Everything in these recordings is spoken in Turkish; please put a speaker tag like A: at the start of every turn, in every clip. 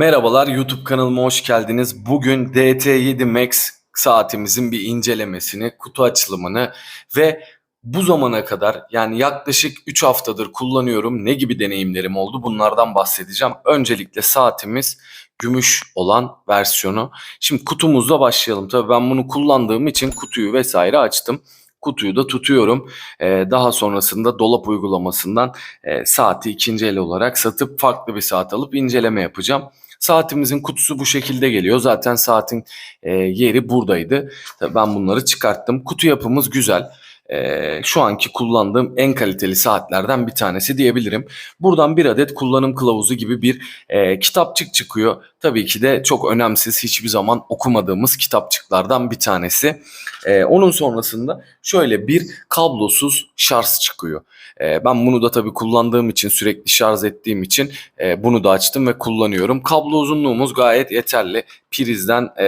A: Merhabalar YouTube kanalıma hoş geldiniz. Bugün DT7 Max saatimizin bir incelemesini, kutu açılımını ve bu zamana kadar yani yaklaşık 3 haftadır kullanıyorum. Ne gibi deneyimlerim oldu bunlardan bahsedeceğim. Öncelikle saatimiz gümüş olan versiyonu. Şimdi kutumuzla başlayalım. Tabii ben bunu kullandığım için kutuyu vesaire açtım. Kutuyu da tutuyorum. Ee, daha sonrasında dolap uygulamasından e, saati ikinci el olarak satıp farklı bir saat alıp inceleme yapacağım. Saatimizin kutusu bu şekilde geliyor. Zaten saatin e, yeri buradaydı. Tabii ben bunları çıkarttım. Kutu yapımız güzel. E, şu anki kullandığım en kaliteli saatlerden bir tanesi diyebilirim. Buradan bir adet kullanım kılavuzu gibi bir e, kitapçık çıkıyor. Tabii ki de çok önemsiz hiçbir zaman okumadığımız kitapçıklardan bir tanesi. E, onun sonrasında şöyle bir kablosuz şarj çıkıyor. E, ben bunu da tabii kullandığım için sürekli şarj ettiğim için e, bunu da açtım ve kullanıyorum. Kablo uzunluğumuz gayet yeterli. Prizden e,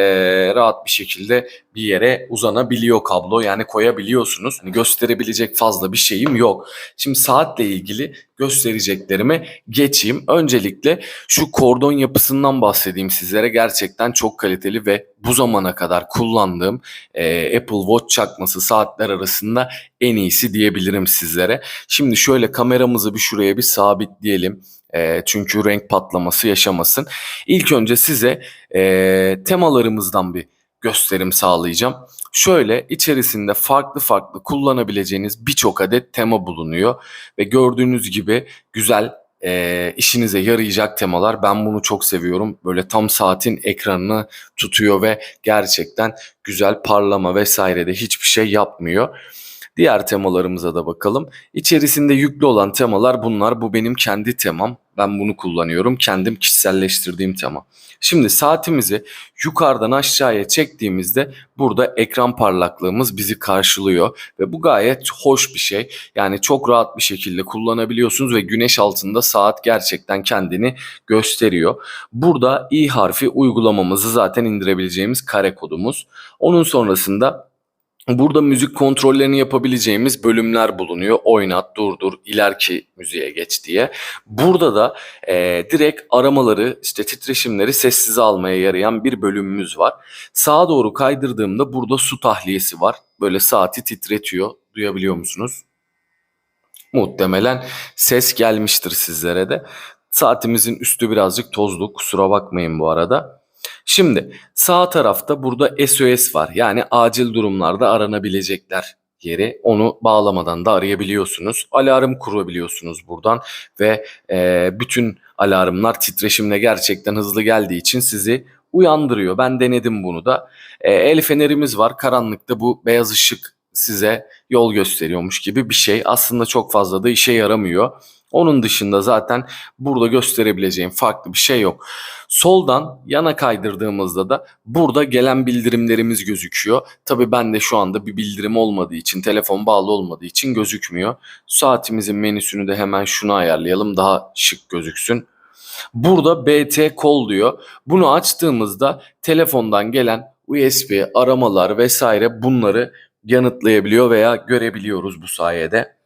A: rahat bir şekilde bir yere uzanabiliyor kablo. Yani koyabiliyorsunuz. Hani gösterebilecek fazla bir şeyim yok. Şimdi saatle ilgili göstereceklerime geçeyim. Öncelikle şu kordon yapısından bahsedeyim sizlere. Gerçekten çok kaliteli ve bu zamana kadar kullandığım e, Apple Watch çakması saatler arasında en iyisi diyebilirim sizlere. Şimdi şöyle kameramızı bir şuraya bir sabitleyelim. E, çünkü renk patlaması yaşamasın. İlk önce size e, temalarımızdan bir gösterim sağlayacağım. Şöyle içerisinde farklı farklı kullanabileceğiniz birçok adet tema bulunuyor ve gördüğünüz gibi güzel e, işinize yarayacak temalar. Ben bunu çok seviyorum. Böyle tam saatin ekranını tutuyor ve gerçekten güzel parlama vesaire de hiçbir şey yapmıyor. Diğer temalarımıza da bakalım. İçerisinde yüklü olan temalar bunlar. Bu benim kendi temam. Ben bunu kullanıyorum. Kendim kişiselleştirdiğim tema. Şimdi saatimizi yukarıdan aşağıya çektiğimizde burada ekran parlaklığımız bizi karşılıyor ve bu gayet hoş bir şey. Yani çok rahat bir şekilde kullanabiliyorsunuz ve güneş altında saat gerçekten kendini gösteriyor. Burada i harfi uygulamamızı zaten indirebileceğimiz kare kodumuz. Onun sonrasında Burada müzik kontrollerini yapabileceğimiz bölümler bulunuyor. Oynat, durdur, ileriki müziğe geç diye. Burada da e, direkt aramaları, işte titreşimleri sessize almaya yarayan bir bölümümüz var. Sağa doğru kaydırdığımda burada su tahliyesi var. Böyle saati titretiyor. Duyabiliyor musunuz? Muhtemelen ses gelmiştir sizlere de. Saatimizin üstü birazcık tozlu. Kusura bakmayın bu arada. Şimdi sağ tarafta burada SOS var. Yani acil durumlarda aranabilecekler yeri. Onu bağlamadan da arayabiliyorsunuz. Alarm kurabiliyorsunuz buradan ve e, bütün alarmlar titreşimle gerçekten hızlı geldiği için sizi uyandırıyor. Ben denedim bunu da. E, el fenerimiz var. Karanlıkta bu beyaz ışık size yol gösteriyormuş gibi bir şey. Aslında çok fazla da işe yaramıyor. Onun dışında zaten burada gösterebileceğim farklı bir şey yok. Soldan yana kaydırdığımızda da burada gelen bildirimlerimiz gözüküyor. Tabii ben de şu anda bir bildirim olmadığı için, telefon bağlı olmadığı için gözükmüyor. Saatimizin menüsünü de hemen şunu ayarlayalım daha şık gözüksün. Burada BT Call diyor. Bunu açtığımızda telefondan gelen USB aramalar vesaire bunları yanıtlayabiliyor veya görebiliyoruz bu sayede.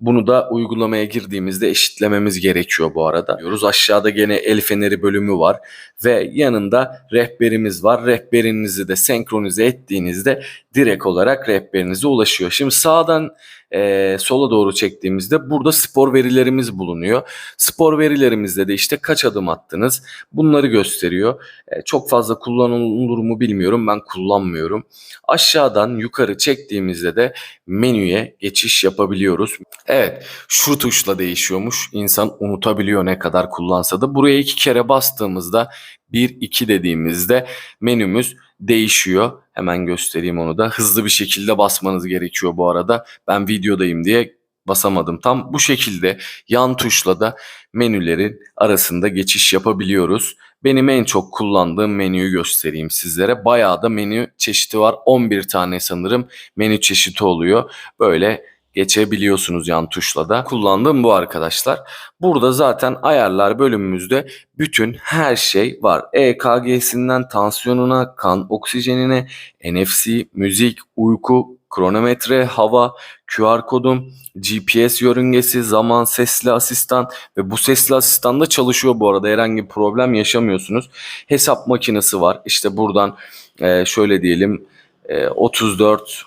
A: Bunu da uygulamaya girdiğimizde eşitlememiz gerekiyor bu arada. Diyoruz aşağıda gene el feneri bölümü var ve yanında rehberimiz var. Rehberinizi de senkronize ettiğinizde direkt olarak rehberinize ulaşıyor. Şimdi sağdan e, sola doğru çektiğimizde burada spor verilerimiz bulunuyor. Spor verilerimizde de işte kaç adım attınız bunları gösteriyor. E, çok fazla kullanılır mı bilmiyorum ben kullanmıyorum. Aşağıdan yukarı çektiğimizde de menüye geçiş yapabiliyoruz. Evet şu tuşla değişiyormuş. İnsan unutabiliyor ne kadar kullansa da. Buraya iki kere bastığımızda 1-2 dediğimizde menümüz değişiyor. Hemen göstereyim onu da. Hızlı bir şekilde basmanız gerekiyor bu arada. Ben videodayım diye basamadım. Tam bu şekilde yan tuşla da menülerin arasında geçiş yapabiliyoruz. Benim en çok kullandığım menüyü göstereyim sizlere. Bayağı da menü çeşidi var. 11 tane sanırım menü çeşidi oluyor. Böyle geçebiliyorsunuz yan tuşla da. Kullandığım bu arkadaşlar. Burada zaten ayarlar bölümümüzde bütün her şey var. EKG'sinden tansiyonuna, kan oksijenine, NFC, müzik, uyku, kronometre, hava, QR kodum, GPS yörüngesi, zaman sesli asistan ve bu sesli asistan da çalışıyor bu arada herhangi bir problem yaşamıyorsunuz. Hesap makinesi var. İşte buradan e, şöyle diyelim e, 34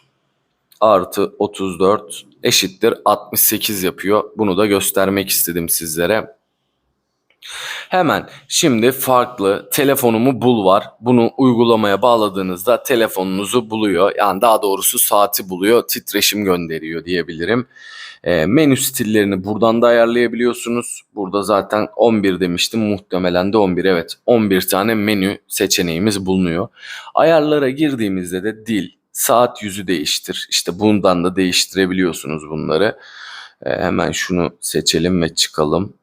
A: artı 34 eşittir 68 yapıyor. Bunu da göstermek istedim sizlere. Hemen şimdi farklı telefonumu bul var. Bunu uygulamaya bağladığınızda telefonunuzu buluyor. Yani daha doğrusu saati buluyor. Titreşim gönderiyor diyebilirim. E, menü stillerini buradan da ayarlayabiliyorsunuz. Burada zaten 11 demiştim. Muhtemelen de 11. Evet 11 tane menü seçeneğimiz bulunuyor. Ayarlara girdiğimizde de dil, saat yüzü değiştir. İşte bundan da değiştirebiliyorsunuz bunları. E, hemen şunu seçelim ve çıkalım.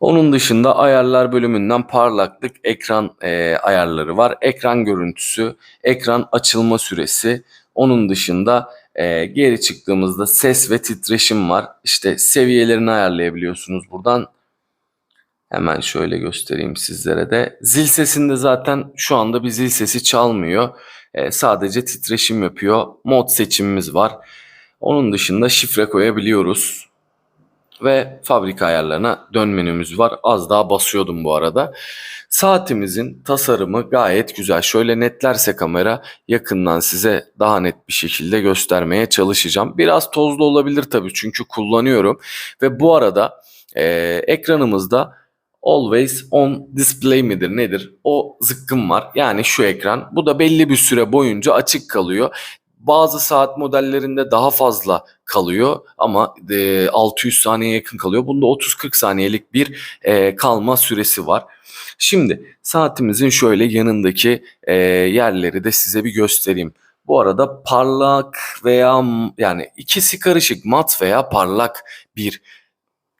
A: Onun dışında ayarlar bölümünden parlaklık ekran e, ayarları var. Ekran görüntüsü, ekran açılma süresi. Onun dışında e, geri çıktığımızda ses ve titreşim var. İşte seviyelerini ayarlayabiliyorsunuz buradan. Hemen şöyle göstereyim sizlere de. Zil sesinde zaten şu anda bir zil sesi çalmıyor. E, sadece titreşim yapıyor. Mod seçimimiz var. Onun dışında şifre koyabiliyoruz ve fabrika ayarlarına dön menümüz var. Az daha basıyordum bu arada. Saatimizin tasarımı gayet güzel. Şöyle netlerse kamera yakından size daha net bir şekilde göstermeye çalışacağım. Biraz tozlu olabilir tabii çünkü kullanıyorum. Ve bu arada e, ekranımızda Always on display midir nedir? O zıkkım var. Yani şu ekran. Bu da belli bir süre boyunca açık kalıyor. Bazı saat modellerinde daha fazla kalıyor ama e, 600 saniyeye yakın kalıyor. Bunda 30-40 saniyelik bir e, kalma süresi var. Şimdi saatimizin şöyle yanındaki e, yerleri de size bir göstereyim. Bu arada parlak veya yani ikisi karışık mat veya parlak bir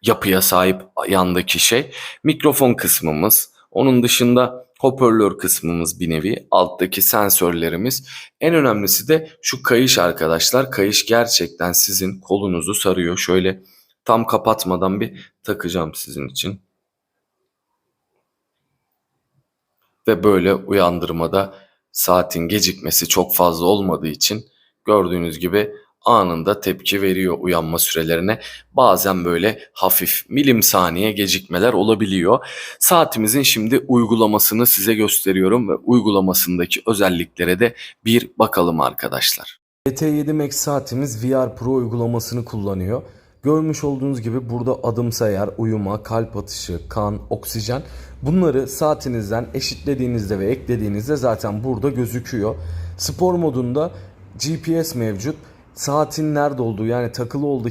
A: yapıya sahip yandaki şey. Mikrofon kısmımız. Onun dışında hoparlör kısmımız bir nevi. Alttaki sensörlerimiz. En önemlisi de şu kayış arkadaşlar. Kayış gerçekten sizin kolunuzu sarıyor. Şöyle tam kapatmadan bir takacağım sizin için. Ve böyle uyandırmada saatin gecikmesi çok fazla olmadığı için gördüğünüz gibi anında tepki veriyor uyanma sürelerine. Bazen böyle hafif milim saniye gecikmeler olabiliyor. Saatimizin şimdi uygulamasını size gösteriyorum ve uygulamasındaki özelliklere de bir bakalım arkadaşlar.
B: GT7 Max saatimiz VR Pro uygulamasını kullanıyor. Görmüş olduğunuz gibi burada adım sayar, uyuma, kalp atışı, kan, oksijen bunları saatinizden eşitlediğinizde ve eklediğinizde zaten burada gözüküyor. Spor modunda GPS mevcut. Saatin nerede olduğu yani takılı olduğu,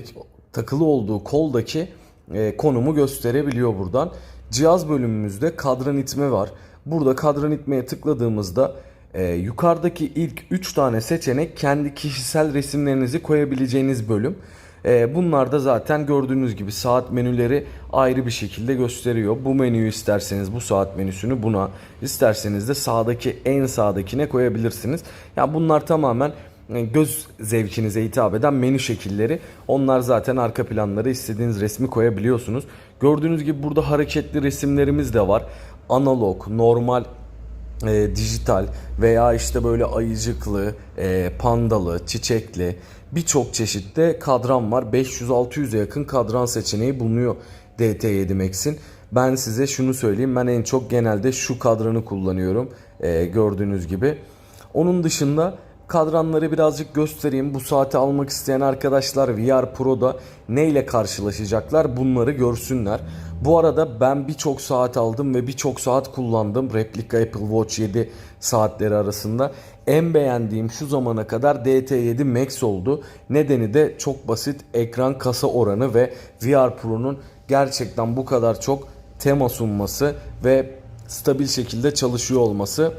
B: takılı olduğu koldaki e, konumu gösterebiliyor buradan. Cihaz bölümümüzde kadran itme var. Burada kadran itmeye tıkladığımızda e, yukarıdaki ilk 3 tane seçenek kendi kişisel resimlerinizi koyabileceğiniz bölüm. E, bunlar da zaten gördüğünüz gibi saat menüleri ayrı bir şekilde gösteriyor. Bu menüyü isterseniz bu saat menüsünü buna, isterseniz de sağdaki en sağdakine koyabilirsiniz. Yani bunlar tamamen göz zevkinize hitap eden menü şekilleri. Onlar zaten arka planları istediğiniz resmi koyabiliyorsunuz. Gördüğünüz gibi burada hareketli resimlerimiz de var. Analog, normal e, dijital veya işte böyle ayıcıklı, e, pandalı, çiçekli birçok çeşitte kadran var. 500-600'e yakın kadran seçeneği bulunuyor DT7 Max'in. Ben size şunu söyleyeyim. Ben en çok genelde şu kadranı kullanıyorum. E, gördüğünüz gibi. Onun dışında kadranları birazcık göstereyim. Bu saati almak isteyen arkadaşlar VR Pro'da neyle karşılaşacaklar bunları görsünler. Bu arada ben birçok saat aldım ve birçok saat kullandım. Replika Apple Watch 7 saatleri arasında. En beğendiğim şu zamana kadar DT7 Max oldu. Nedeni de çok basit ekran kasa oranı ve VR Pro'nun gerçekten bu kadar çok tema sunması ve stabil şekilde çalışıyor olması.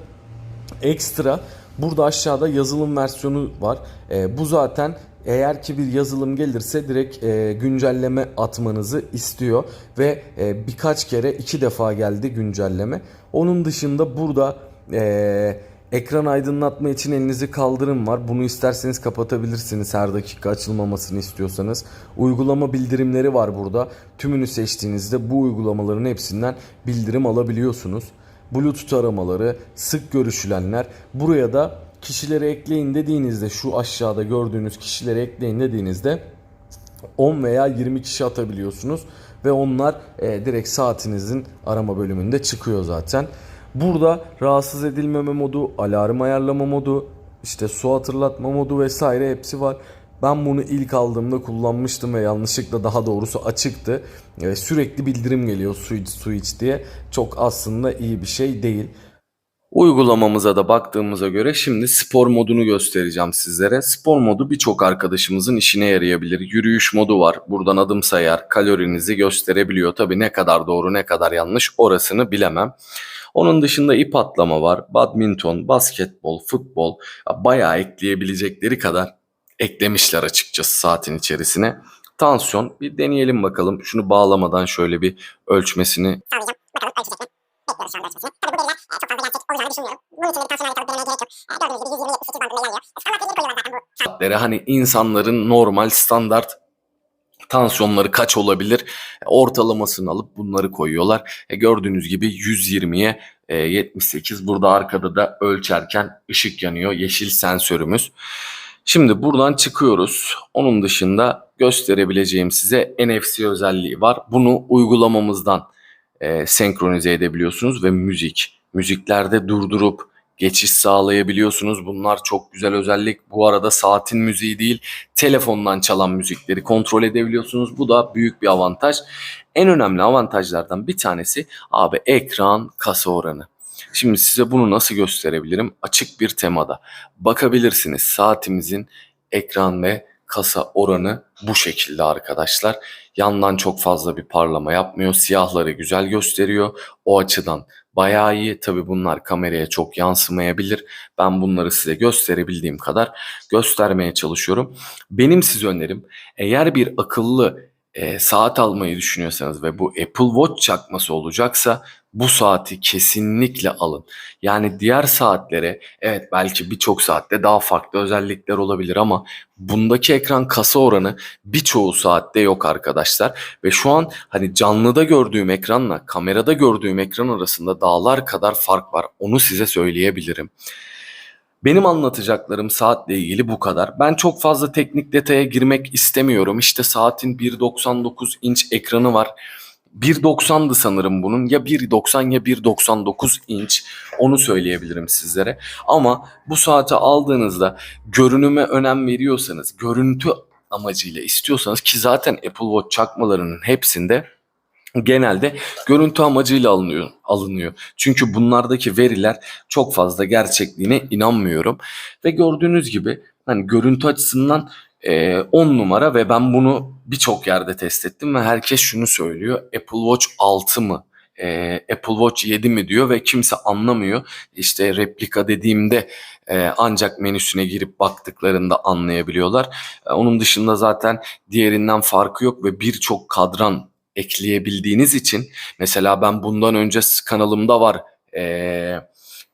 B: Ekstra Burada aşağıda yazılım versiyonu var. E, bu zaten eğer ki bir yazılım gelirse direkt e, güncelleme atmanızı istiyor ve e, birkaç kere iki defa geldi güncelleme. Onun dışında burada e, Ekran aydınlatma için elinizi kaldırım var. Bunu isterseniz kapatabilirsiniz her dakika açılmamasını istiyorsanız. Uygulama bildirimleri var burada. Tümünü seçtiğinizde bu uygulamaların hepsinden bildirim alabiliyorsunuz. Bluetooth aramaları, sık görüşülenler. Buraya da kişileri ekleyin dediğinizde şu aşağıda gördüğünüz kişileri ekleyin dediğinizde 10 veya 20 kişi atabiliyorsunuz ve onlar e, direkt saatinizin arama bölümünde çıkıyor zaten. Burada rahatsız edilmeme modu, alarm ayarlama modu, işte su hatırlatma modu vesaire hepsi var. Ben bunu ilk aldığımda kullanmıştım ve yanlışlıkla daha doğrusu açıktı. E, sürekli bildirim geliyor su iç diye. Çok aslında iyi bir şey değil.
A: Uygulamamıza da baktığımıza göre şimdi spor modunu göstereceğim sizlere. Spor modu birçok arkadaşımızın işine yarayabilir. Yürüyüş modu var. Buradan adım sayar, kalorinizi gösterebiliyor. Tabii ne kadar doğru ne kadar yanlış orasını bilemem. Onun dışında ip atlama var. Badminton, basketbol, futbol. Ya Bayağı ekleyebilecekleri kadar eklemişler açıkçası saatin içerisine. Tansiyon bir deneyelim bakalım. Şunu bağlamadan şöyle bir ölçmesini
C: sağlayacağım. Bakalım ölçecek mi? Bekliyoruz şu anda ölçmesini. Tabii bu veriler e, çok fazla gerçek olacağını düşünmüyorum. Bunun için de bir tansiyon aleti alıp denemeye gerek yok. E, gördüğünüz gibi 120-78 bandında ilerliyor. E, standart bilgileri koyuyorlar zaten bu
A: saatlere hani insanların normal standart tansiyonları kaç olabilir E, ortalamasını alıp bunları koyuyorlar. E, gördüğünüz gibi 120'ye e, 78 burada arkada da ölçerken ışık yanıyor yeşil sensörümüz. Şimdi buradan çıkıyoruz. Onun dışında gösterebileceğim size NFC özelliği var. Bunu uygulamamızdan e, senkronize edebiliyorsunuz ve müzik. Müziklerde durdurup geçiş sağlayabiliyorsunuz. Bunlar çok güzel özellik. Bu arada saatin müziği değil, telefondan çalan müzikleri kontrol edebiliyorsunuz. Bu da büyük bir avantaj. En önemli avantajlardan bir tanesi abi ekran kasa oranı. Şimdi size bunu nasıl gösterebilirim? Açık bir temada. Bakabilirsiniz saatimizin ekran ve kasa oranı bu şekilde arkadaşlar. Yandan çok fazla bir parlama yapmıyor. Siyahları güzel gösteriyor. O açıdan bayağı iyi. Tabi bunlar kameraya çok yansımayabilir. Ben bunları size gösterebildiğim kadar göstermeye çalışıyorum. Benim size önerim eğer bir akıllı e, saat almayı düşünüyorsanız ve bu Apple Watch çakması olacaksa bu saati kesinlikle alın. Yani diğer saatlere evet belki birçok saatte daha farklı özellikler olabilir ama bundaki ekran kasa oranı birçoğu saatte yok arkadaşlar. Ve şu an hani canlıda gördüğüm ekranla kamerada gördüğüm ekran arasında dağlar kadar fark var. Onu size söyleyebilirim. Benim anlatacaklarım saatle ilgili bu kadar. Ben çok fazla teknik detaya girmek istemiyorum. İşte saatin 1.99 inç ekranı var. 1.90'dı sanırım bunun. Ya 1.90 ya 1.99 inç. Onu söyleyebilirim sizlere. Ama bu saati aldığınızda görünüme önem veriyorsanız, görüntü amacıyla istiyorsanız ki zaten Apple Watch çakmalarının hepsinde genelde görüntü amacıyla alınıyor, alınıyor. Çünkü bunlardaki veriler çok fazla gerçekliğine inanmıyorum. Ve gördüğünüz gibi hani görüntü açısından 10 numara ve ben bunu birçok yerde test ettim ve herkes şunu söylüyor. Apple Watch 6 mı? e, Apple Watch 7 mi diyor ve kimse anlamıyor. İşte replika dediğimde e, ancak menüsüne girip baktıklarında anlayabiliyorlar. E, onun dışında zaten diğerinden farkı yok ve birçok kadran ekleyebildiğiniz için mesela ben bundan önce kanalımda var e,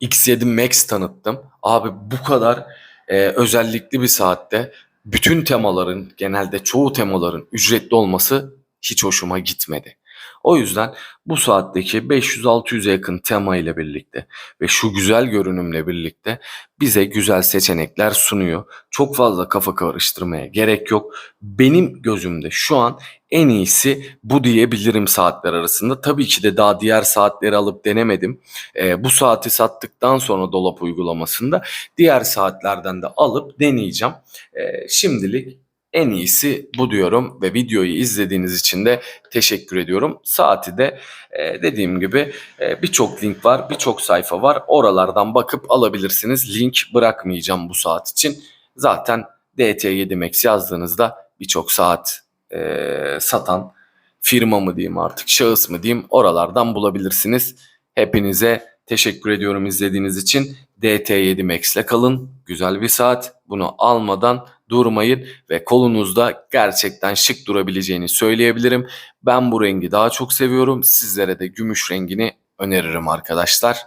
A: X7 Max tanıttım. Abi bu kadar e, özellikli bir saatte bütün temaların genelde çoğu temaların ücretli olması hiç hoşuma gitmedi. O yüzden bu saatteki 500-600'e yakın tema ile birlikte ve şu güzel görünümle birlikte bize güzel seçenekler sunuyor. Çok fazla kafa karıştırmaya gerek yok. Benim gözümde şu an en iyisi bu diyebilirim saatler arasında. Tabii ki de daha diğer saatleri alıp denemedim. Ee, bu saati sattıktan sonra dolap uygulamasında diğer saatlerden de alıp deneyeceğim. Ee, şimdilik en iyisi bu diyorum ve videoyu izlediğiniz için de teşekkür ediyorum. Saati de e, dediğim gibi e, birçok link var, birçok sayfa var. Oralardan bakıp alabilirsiniz. Link bırakmayacağım bu saat için. Zaten DT7 Max yazdığınızda birçok saat e, satan firma mı diyeyim artık, şahıs mı diyeyim oralardan bulabilirsiniz. Hepinize teşekkür ediyorum izlediğiniz için. DT7 Max ile kalın. Güzel bir saat. Bunu almadan durmayın ve kolunuzda gerçekten şık durabileceğini söyleyebilirim. Ben bu rengi daha çok seviyorum. Sizlere de gümüş rengini öneririm arkadaşlar.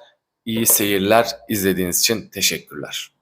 A: İyi seyirler. İzlediğiniz için teşekkürler.